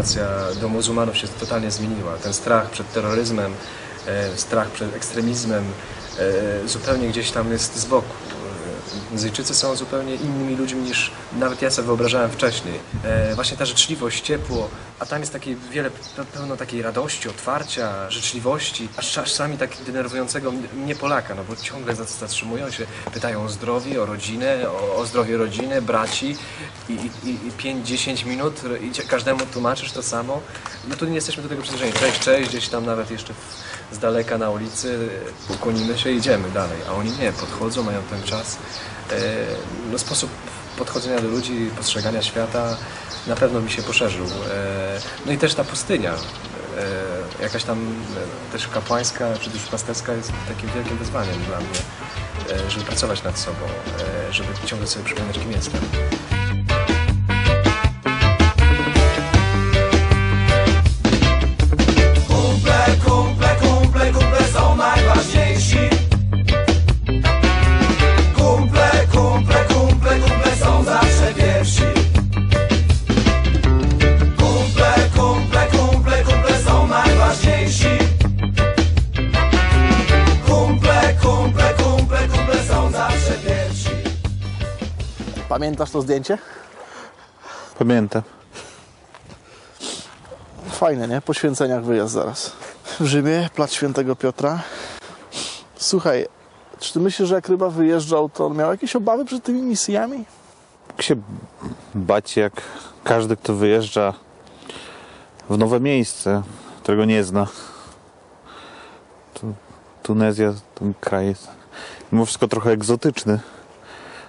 relacja do muzułmanów się totalnie zmieniła. Ten strach przed terroryzmem, e, strach przed ekstremizmem e, zupełnie gdzieś tam jest z boku. E, Muzyjczycy są zupełnie innymi ludźmi niż nawet ja sobie wyobrażałem wcześniej. Właśnie ta życzliwość, ciepło, a tam jest takie wiele, pe- pełno takiej radości, otwarcia, życzliwości, aż czasami tak denerwującego mnie Polaka, no bo ciągle zat- zatrzymują się, pytają o zdrowie, o rodzinę, o, o zdrowie rodziny, braci i, i, i- i 5-10 minut i każdemu tłumaczysz to samo. No tu nie jesteśmy do tego przyzwyczajeni. Cześć, cześć, gdzieś tam nawet jeszcze z daleka na ulicy, kłonimy się idziemy dalej, a oni nie, podchodzą, mają ten czas. E, no, sposób podchodzenia do ludzi, postrzegania świata na pewno mi się poszerzył. No i też ta pustynia, e, jakaś tam e, też kapłańska, czy też pasterska jest takim wielkim wyzwaniem dla mnie, e, żeby pracować nad sobą, żeby ciągle sobie przypominać, kim jestem. Pamiętasz to zdjęcie? Pamiętam. Fajne, nie? Po święceniach wyjazd zaraz. W Rzymie, plac świętego Piotra. Słuchaj, czy ty myślisz, że jak ryba wyjeżdżał, to on miał jakieś obawy przed tymi misjami? Mógł się bać jak każdy, kto wyjeżdża w nowe miejsce, którego nie zna. Tu, Tunezja, ten kraj jest mimo wszystko trochę egzotyczny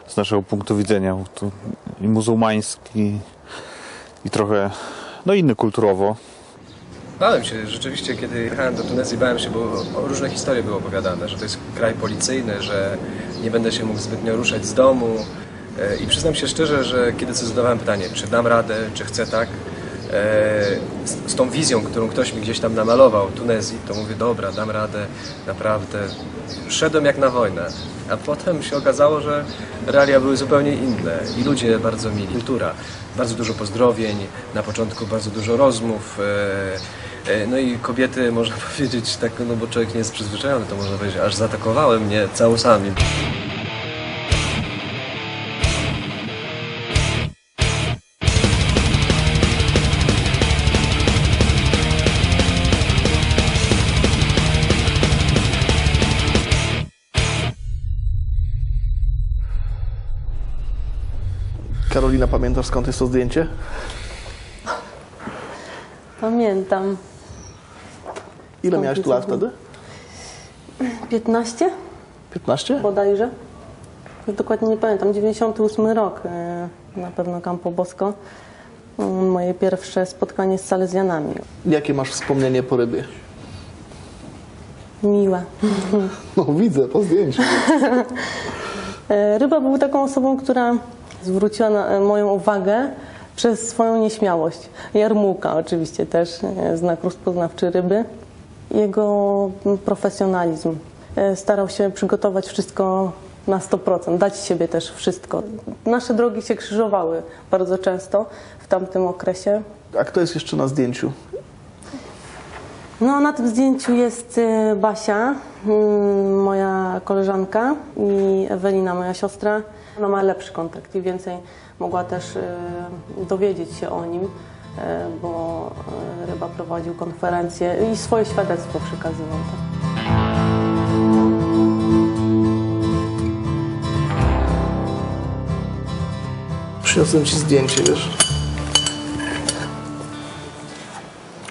z naszego punktu widzenia. Tu i muzułmański, i trochę no inny kulturowo. Bałem się rzeczywiście, kiedy jechałem do Tunezji, bałem się, bo różne historie były opowiadane, że to jest kraj policyjny, że nie będę się mógł zbytnio ruszać z domu. E, I przyznam się szczerze, że kiedy sobie zadawałem pytanie, czy dam radę, czy chcę tak, z, z tą wizją, którą ktoś mi gdzieś tam namalował Tunezji, to mówię, dobra, dam radę, naprawdę. Szedłem jak na wojnę, a potem się okazało, że realia były zupełnie inne i ludzie bardzo mili, kultura, bardzo dużo pozdrowień, na początku bardzo dużo rozmów, e, e, no i kobiety, można powiedzieć, tak, no bo człowiek nie jest przyzwyczajony, to można powiedzieć, aż zaatakowały mnie całusami. Karolina, pamiętasz skąd jest to zdjęcie? Pamiętam. Ile miałeś jest tu lat wtedy? 15 15? bodajże. Dokładnie nie pamiętam. 98 rok e, na pewno Campo Bosco. Moje pierwsze spotkanie z Salezjanami. Jakie masz wspomnienie po rybie? Miłe. No widzę, po zdjęciu. E, Ryba był taką osobą, która zwróciła na, moją uwagę przez swoją nieśmiałość. Jarmułka oczywiście też, e, znak rozpoznawczy ryby. Jego profesjonalizm. E, Starał się przygotować wszystko na 100%, dać siebie też wszystko. Nasze drogi się krzyżowały bardzo często w tamtym okresie. A kto jest jeszcze na zdjęciu? No, na tym zdjęciu jest e, Basia, mm, moja koleżanka i Ewelina, moja siostra. Ona ma lepszy kontakt i więcej mogła też e, dowiedzieć się o nim, e, bo e, Ryba prowadził konferencję i swoje świadectwo przekazywał. Tak. Przyniosłem ci zdjęcie, wiesz?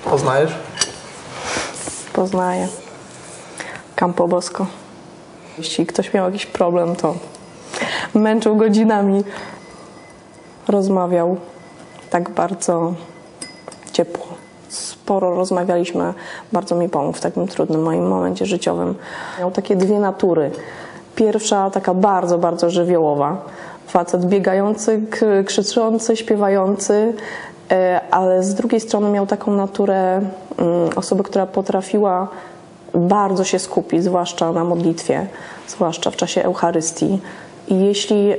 Poznajesz? Poznaję. Campo Bosco. Jeśli ktoś miał jakiś problem, to męczył godzinami. Rozmawiał tak bardzo ciepło. Sporo rozmawialiśmy, bardzo mi pomógł w takim trudnym moim momencie życiowym. Miał takie dwie natury. Pierwsza taka bardzo, bardzo żywiołowa. Facet biegający, krzyczący, śpiewający, e, ale z drugiej strony miał taką naturę mm, osoby, która potrafiła bardzo się skupić, zwłaszcza na modlitwie, zwłaszcza w czasie Eucharystii I jeśli,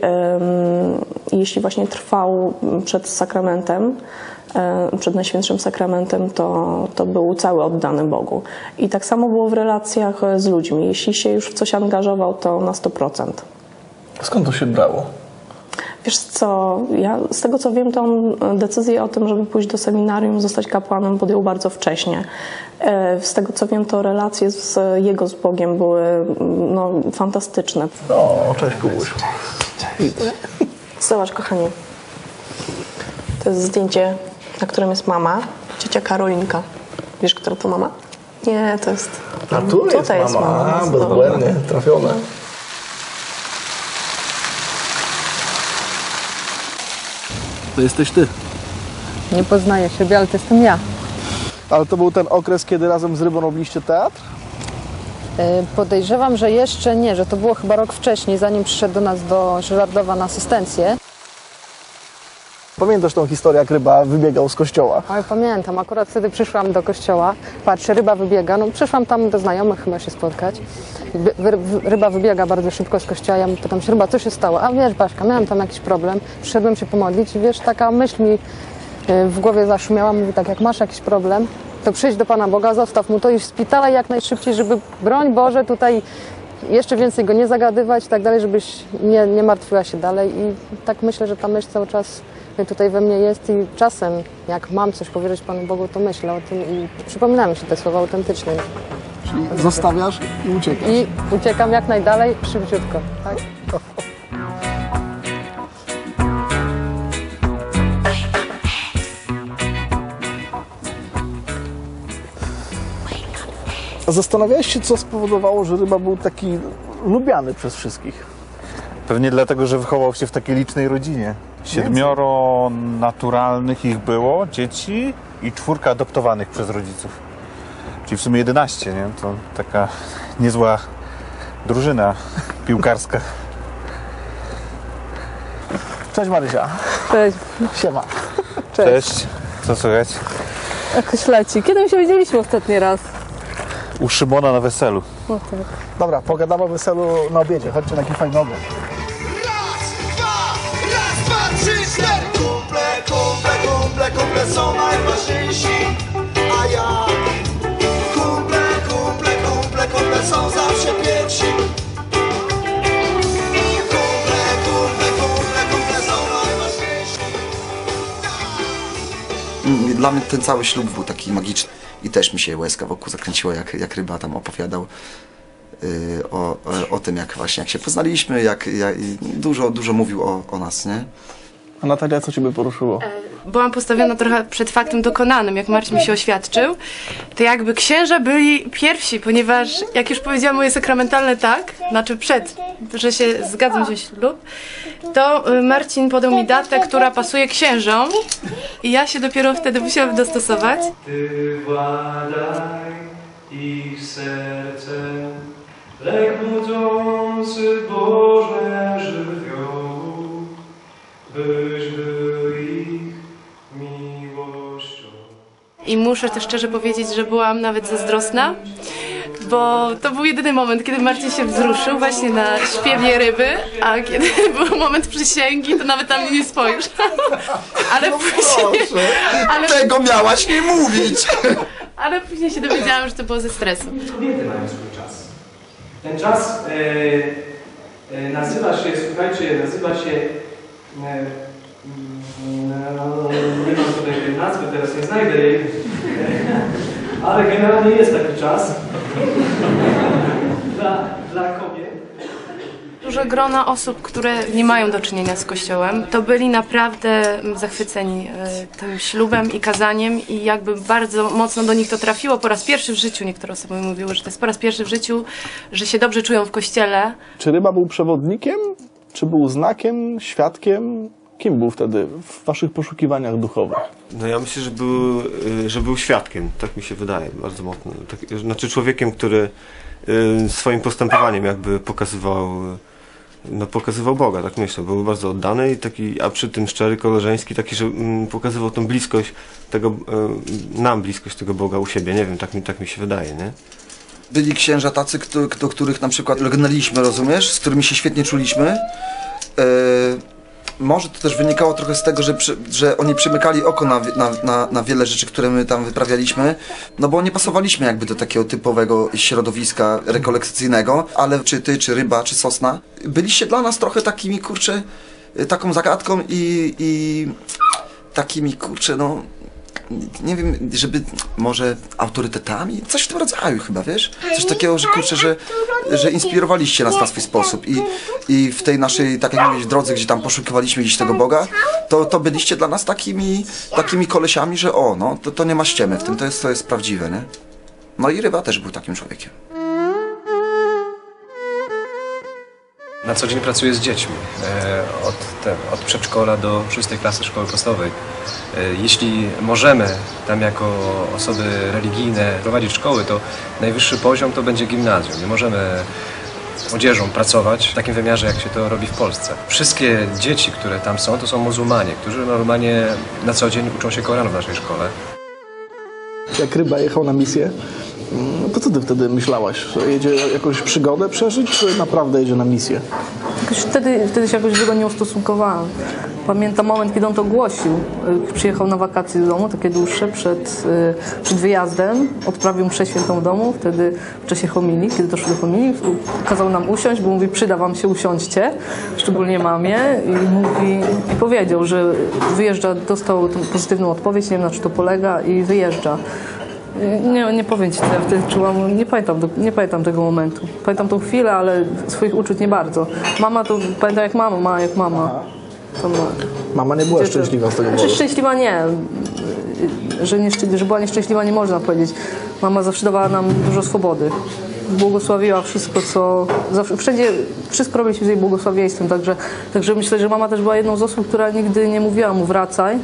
jeśli właśnie trwał przed sakramentem, przed Najświętszym Sakramentem, to, to był cały oddany Bogu. I tak samo było w relacjach z ludźmi. Jeśli się już w coś angażował, to na 100%. Skąd to się brało? Wiesz co, ja z tego co wiem, to on decyzję o tym, żeby pójść do seminarium, zostać kapłanem podjął bardzo wcześnie. E, Z tego co wiem, to relacje z jego z Bogiem były mm, no, fantastyczne. O, cześć Kubuś. Zobacz, kochani. To jest zdjęcie, na którym jest mama, ciocia Karolinka. Wiesz, która to mama? Nie, to jest... A tu jest Tutaj jest mama. mama. A, bezbłędnie, trafione. To jesteś ty. Nie poznaję siebie, ale to jestem ja. Ale to był ten okres, kiedy razem z Rybą robiliście teatr? Y, Podejrzewam, że jeszcze nie, że to było chyba rok wcześniej, zanim przyszedł do nas do Żyrardowa na asystencję. Pamiętasz tą historię, jak Ryba wybiegał z kościoła? Ale pamiętam, akurat wtedy przyszłam do kościoła, patrzę, ryba wybiega, no przyszłam tam do znajomych chyba się spotkać. Ryba wybiega bardzo szybko z kościoła, ja mu pytam się, ryba, co się stało? A wiesz, Baśka, miałam tam jakiś problem, przyszedłem się pomodlić i wiesz, taka myśl mi y, w głowie zaszumiała, mówi tak, jak masz jakiś problem, to przyjdź do Pana Boga, zostaw mu to i spitalaj jak najszybciej, żeby, broń Boże, tutaj jeszcze więcej go nie zagadywać i tak dalej, żebyś nie, nie martwiła się dalej i tak myślę, że ta myśl cały czas tutaj we mnie jest i czasem jak mam coś powiedzieć Panu Bogu, to myślę o tym i przypominają mi się te słowa autentycznie Czyli zostawiasz i uciekasz. i uciekam jak najdalej szybciutko. Tak? A zastanawiałeś się, co spowodowało, że Ryba był taki lubiany przez wszystkich? Pewnie dlatego, że wychował się w takiej licznej rodzinie. Siedmioro naturalnych ich było, dzieci i czwórka adoptowanych przez rodziców. Czyli w sumie 11, nie? To taka niezła drużyna piłkarska. Cześć Marysia. Cześć. Siema. Cześć. Co słychać? Jakoś leci. Kiedy my się widzieliśmy ostatni raz? U Szymona na weselu. O tak. Dobra, pogadamy o weselu na obiedzie. Chodźcie na taki fajny obiad. Są najważniejsi A ja Kumple, kumple, kumple, kumple są zawsze pierwsi Kumple, kumple, kumple, kumple są najważniejsi Mm, Dla mnie ten cały ślub był taki magiczny i też mi się łezka wokół zakręciła, jak, jak ryba tam opowiadał y, o, o, o tym, jak właśnie jak się poznaliśmy, jak, jak i dużo, dużo mówił o, o nas, nie? A Natalia, co Ciebie poruszyło? Byłam postawiona trochę przed faktem dokonanym, jak Marcin mi się oświadczył, to jakby księża byli pierwsi, ponieważ jak już powiedziałam moje sakramentalne tak, znaczy przed, że się zgadzam się ślub, to y, Marcin podał mi datę, która pasuje księżom i ja się dopiero wtedy musiałam dostosować. Ty władaj ich sercem, lek budzący Boże żywiołu, byś I muszę też szczerze powiedzieć, że byłam nawet zazdrosna, bo to był jedyny moment, kiedy Marcin się wzruszył właśnie na śpiewie ryby, a kiedy był moment przysięgi, to nawet na mnie nie spojrzał. Ale później, ale, Tego miałaś nie mówić! ale później się dowiedziałam, że to było ze stresu. Kobiety mają swój czas. Ten czas e, e, nazywa się, słuchajcie, nazywa się. E, no, nie mam tutaj tej nazwy, teraz nie znajdę jej. Ale generalnie jest taki czas dla, dla kobiet. Duże grona osób, które nie mają do czynienia z Kościołem, to byli naprawdę zachwyceni e, tym ślubem i kazaniem i jakby bardzo mocno do nich to trafiło. Po raz pierwszy w życiu, niektóre osoby mi mówiły, że to jest po raz pierwszy w życiu, że się dobrze czują w Kościele. Czy Ryba był przewodnikiem? Czy był znakiem, świadkiem? Kim był wtedy w Waszych poszukiwaniach duchowych? No ja myślę, że był, y, że był świadkiem, tak mi się wydaje, bardzo mocno. Tak, znaczy człowiekiem, który y, swoim postępowaniem jakby pokazywał, y, no pokazywał Boga, tak myślę. Był bardzo oddany i taki, a przy tym szczery, koleżeński, taki, że mm, pokazywał tą bliskość tego, y, nam bliskość tego Boga u siebie. Nie wiem, tak mi, tak mi się wydaje, nie? Byli księża tacy, do których na przykład lgnęliśmy, rozumiesz? Z którymi się świetnie czuliśmy. E, może to też wynikało trochę z tego, że, przy, że oni przymykali oko na, na, na, na wiele rzeczy, które my tam wyprawialiśmy, no bo nie pasowaliśmy jakby do takiego typowego środowiska rekolekcyjnego, ale czy ty, czy ryba, czy sosna, byliście dla nas trochę takimi, kurczę, taką zagadką i, i takimi, kurczę, no nie wiem, żeby może autorytetami, coś w tym rodzaju chyba, wiesz? Coś takiego, że kurczę, że, że inspirowaliście nas na swój sposób i, i w tej naszej, tak jak mówisz, drodze, gdzie tam poszukiwaliśmy gdzieś tego Boga, to, to byliście dla nas takimi, takimi kolesiami, że o, no, to, to nie ma ściemy w tym, to jest, to jest prawdziwe, nie? No i Ryba też był takim człowiekiem. Na co dzień pracuję z dziećmi, e, od, te, od przedszkola do szóstej klasy szkoły podstawowej. E, Jeśli możemy tam jako osoby religijne prowadzić szkoły, to najwyższy poziom to będzie gimnazjum. Nie możemy młodzieżą pracować w takim wymiarze, jak się to robi w Polsce. Wszystkie dzieci, które tam są, to są muzułmanie, którzy normalnie na co dzień uczą się Koranu w naszej szkole. Jak ryba jechał na misję, to co ty wtedy myślałaś? Jedzie jakąś przygodę przeżyć, czy naprawdę jedzie na misję? Jakoś wtedy, wtedy się jakoś do tego nie ustosunkowałam. Pamiętam moment, kiedy on to głosił. Y, Przyjechał na wakacje do domu, takie dłuższe, przed, y, przed wyjazdem. Odprawił mszę świętą w domu, wtedy w czasie homilii, kiedy doszło do homilii, kazał nam usiąść, bo mówi, przyda wam się, usiądźcie, szczególnie mamie. I mówi, i powiedział, że wyjeżdża, dostał pozytywną odpowiedź, nie wiem na czym to polega i wyjeżdża. Nie, nie powiem Ci, co ja wtedy czułam. Nie pamiętam, nie pamiętam tego momentu. Pamiętam tą chwilę, ale swoich uczuć nie bardzo. Mama to pamiętam jak mama, ma jak mama. To ma. Mama nie była szczęśliwa z tego Znaczy szczęśliwa nie. Że, nie. że była nieszczęśliwa nie można powiedzieć. Mama zawsze dawała nam dużo swobody. Błogosławiła wszystko, co... Zawsze, wszędzie wszystko robiliśmy z jej błogosławieństwem, także, także myślę, że mama też była jedną z osób, która nigdy nie mówiła mu wracaj.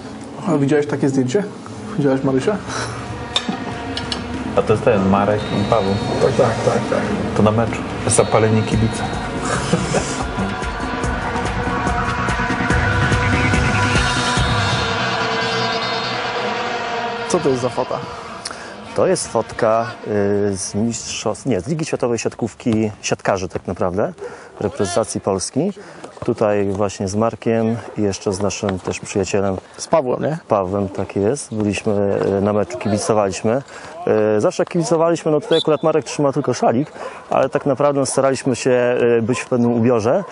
A widziałeś takie zdjęcie? Widziałeś Marysia? A to jest ten Marek i Paweł. Tak, tak, tak, tak. To na meczu. Zapaleni kibice. Co to jest za fota? To jest fotka y, z mistrzostw, nie, z Ligi Światowej Siatkówki Siatkarzy tak naprawdę, reprezentacji Polski. Tutaj właśnie z Markiem i jeszcze z naszym też przyjacielem Z Pawłem, nie? Pawłem, tak jest. Byliśmy y, na meczu, kibicowaliśmy. Y, Zawsze kibicowaliśmy, no tutaj akurat Marek trzyma tylko szalik, ale tak naprawdę staraliśmy się y, być w pewnym ubiorze,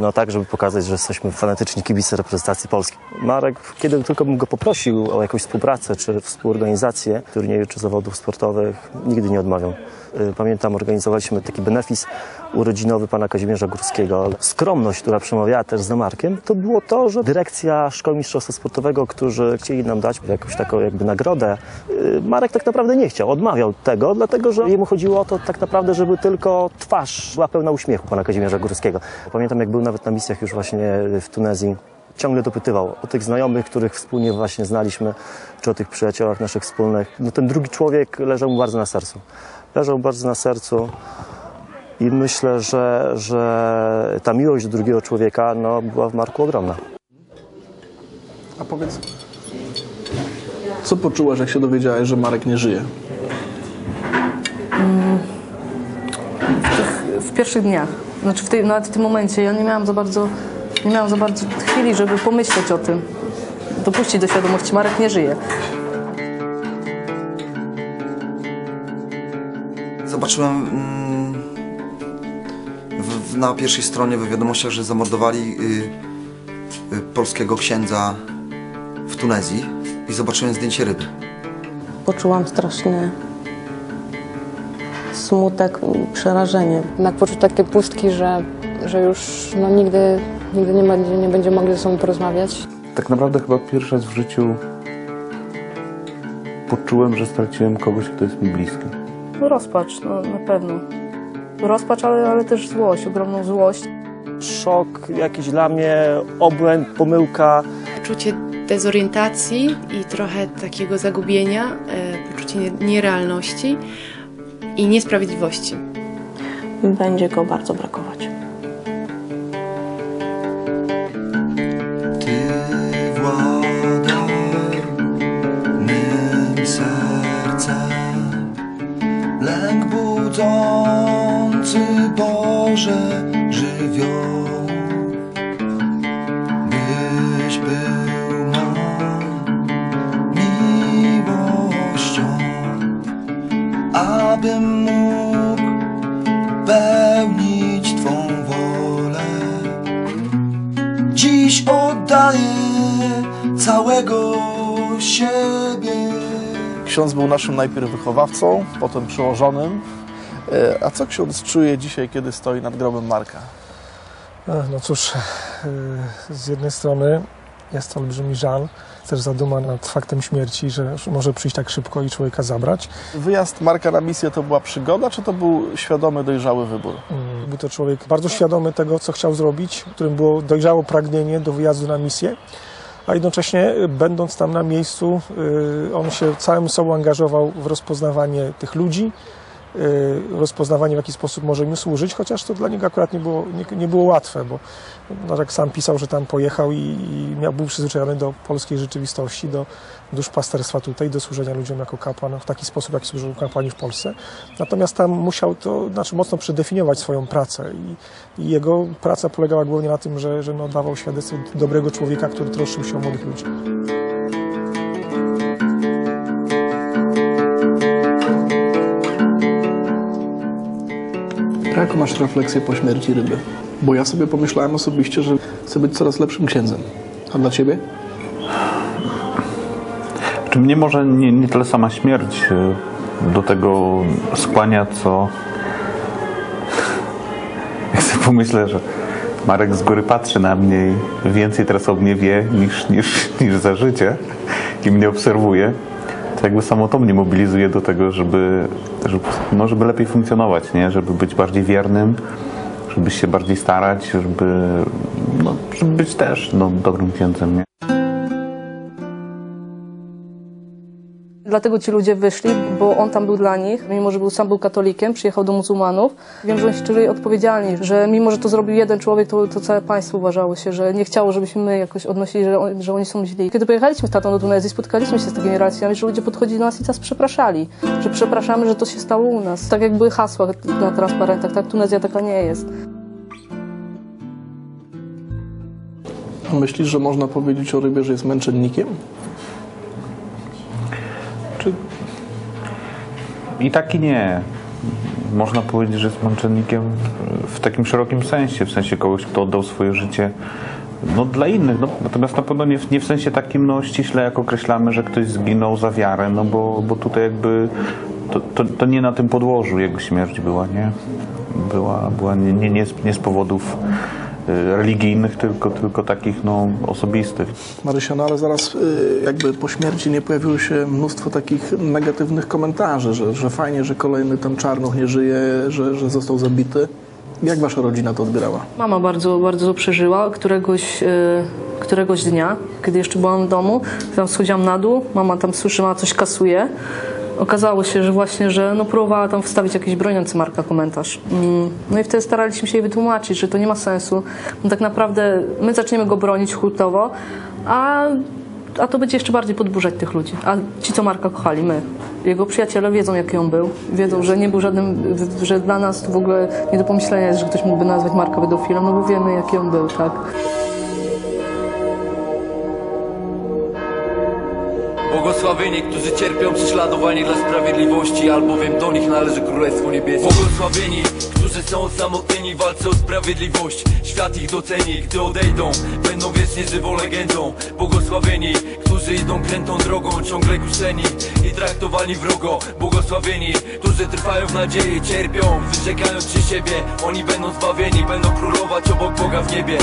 no tak, żeby pokazać, że jesteśmy fanatyczni kibice reprezentacji Polski. Marek, kiedy tylko bym go poprosił o jakąś współpracę czy współorganizację turniejów czy zawodów sportowych, nigdy nie odmawiał. Y, Pamiętam, organizowaliśmy taki benefis urodzinowy pana Kazimierza Górskiego. Skromność, która przemawiała też za Markiem, to było to, że dyrekcja Szkoły Mistrzostwa Sportowego, którzy chcieli nam dać jakąś taką jakby nagrodę, y, Marek tak naprawdę nie chciał, odmawiał tego, dlatego że jemu chodziło o to tak naprawdę, żeby tylko twarz była pełna uśmiechu pana Kazimierza Górskiego. Pamiętam, jak był nawet na misjach już właśnie w Tunezji, ciągle dopytywał o tych znajomych, których wspólnie właśnie znaliśmy, czy o tych przyjaciołach naszych wspólnych. No ten drugi człowiek leżał mu bardzo na sercu. Leżał bardzo na sercu i myślę, że, że ta miłość do drugiego człowieka no, była w Marku ogromna. A powiedz, co poczułaś, jak się dowiedziałaś, że Marek nie żyje? w pierwszych dniach. Znaczy w tej, nawet w tym momencie ja nie miałam za bardzo, nie miałam za bardzo chwili, żeby pomyśleć o tym. Dopuścić do świadomości, Marek nie żyje. Zobaczyłem mm, w, w, na pierwszej stronie w wiadomościach, że zamordowali y, y, polskiego księdza w Tunezji i zobaczyłem zdjęcie ryby. Poczułam straszny smutek i przerażenie. Jednak poczuć takie pustki, że, że już no, nigdy, nigdy nie, będzie, nie będziemy mogli ze sobą porozmawiać. Tak naprawdę chyba pierwszy raz w życiu poczułem, że straciłem kogoś, kto jest mi bliski. No rozpacz, no na pewno. Rozpacz, ale, ale też złość, ogromną złość. Szok jakiś dla mnie, obłęd, pomyłka. Poczucie dezorientacji i trochę takiego zagubienia, e, poczucie nie- nierealności i niesprawiedliwości. Będzie go bardzo brakować. Abym mógł pełnić Twą wolę. Dziś oddaję całego siebie. Ksiądz był naszym najpierw wychowawcą, potem przełożonym. E, A co ksiądz czuje dzisiaj, kiedy stoi nad grobem Marka? Ech, No cóż, yy, z jednej strony jest to olbrzymi żal, też zaduma nad faktem śmierci, że może przyjść tak szybko i człowieka zabrać. Wyjazd Marka na misję to była przygoda, czy to był świadomy, dojrzały wybór? Mm, Był to człowiek bardzo świadomy tego, co chciał zrobić, którym było dojrzało pragnienie do wyjazdu na misję, a jednocześnie y, będąc tam na miejscu, y, on się całym sobą angażował w rozpoznawanie tych ludzi, rozpoznawanie w jaki sposób może im służyć, chociaż to dla niego akurat nie było, nie, nie było łatwe, bo no, jak sam pisał, że tam pojechał i, i miał, był przyzwyczajony do polskiej rzeczywistości, do duszpasterstwa tutaj, do służenia ludziom jako kapłan w taki sposób, jak służył kapłani w Polsce. Natomiast tam musiał to znaczy mocno przedefiniować swoją pracę i, i jego praca polegała głównie na tym, że, że no, dawał świadectwo dobrego człowieka, który troszczył się o młodych ludzi. Jaką masz refleksję po śmierci ryby? Bo ja sobie pomyślałem osobiście, że chcę być coraz lepszym księdzem. A dla ciebie? Czy mnie może nie, nie tyle sama śmierć y, do tego skłania, co jak sobie pomyślę, że Marek z góry patrzy na mnie i więcej teraz o mnie wie niż, niż, niż za życie i mnie obserwuje, to jakby samo to mnie mobilizuje do tego, żeby, żeby, no, żeby lepiej funkcjonować, nie? żeby być bardziej wiernym, żeby się bardziej starać, żeby, no, żeby być też no, dobrym księdzem. Nie? Dlatego ci ludzie wyszli, bo on tam był dla nich, mimo że był, sam był katolikiem, przyjechał do muzułmanów. Wiem, że oni się czuli odpowiedzialni, że mimo, że to zrobił jeden człowiek, to, to całe państwo uważało się, że nie chciało, żebyśmy my jakoś odnosili, że, on, że oni są źli. Kiedy pojechaliśmy z tatą do Tunezji, spotkaliśmy się z takimi relacjami, że ludzie podchodzili do nas i nas przepraszali, że przepraszamy, że to się stało u nas. Tak jak były hasła na transparentach, tak Tunezja taka nie jest. Myślisz, że można powiedzieć o rybie, że jest męczennikiem? Czy... I tak i nie. Można powiedzieć, że jest męczennikiem w takim szerokim sensie, w sensie kogoś, kto oddał swoje życie no, dla innych. No, natomiast na pewno nie w, nie w sensie takim no, ściśle, jak określamy, że ktoś zginął za wiarę, no bo, bo tutaj jakby to, to, to nie na tym podłożu jego śmierć była, nie? Była, była nie, nie, nie, z, nie z powodów religijnych, tylko, tylko takich no, osobistych. Marysia, no ale zaraz y, jakby po śmierci nie pojawiło się mnóstwo takich negatywnych komentarzy, że, że fajnie, że kolejny tam czarnuch nie żyje, że, że został zabity. Jak wasza rodzina to odbierała? Mama bardzo, bardzo przeżyła. Któregoś, e, któregoś dnia, kiedy jeszcze byłam w domu, tam schodziłam na dół, mama tam słyszała, coś kasuje. Okazało się, że właśnie, że no próbowała tam wstawić jakiś broniący Marka komentarz. Mm, No i wtedy staraliśmy się jej wytłumaczyć, że to nie ma sensu. No tak naprawdę my zaczniemy go bronić hurtowo, a, a to będzie jeszcze bardziej podburzać tych ludzi. A ci, co Marka kochali, my. Jego przyjaciele wiedzą, jaki on był. Wiedzą, że nie był żadnym, że dla nas to w ogóle nie do pomyślenia jest, że ktoś mógłby nazwać Marka pedofilem, no bo wiemy, jaki on był, tak. Błogosławieni, którzy cierpią prześladowanie dla sprawiedliwości, albowiem do nich należy Królestwo Niebieskie. Błogosławieni, którzy są osamotnieni w walce o sprawiedliwość. Świat ich doceni, gdy odejdą, będą wiecznie żywą legendą. Błogosławieni, którzy idą krętą drogą, ciągle kuszeni i traktowani wrogo. Błogosławieni, którzy trwają w nadziei, cierpią, wyrzekając się siebie. Oni będą zbawieni, będą królować obok Boga w niebie.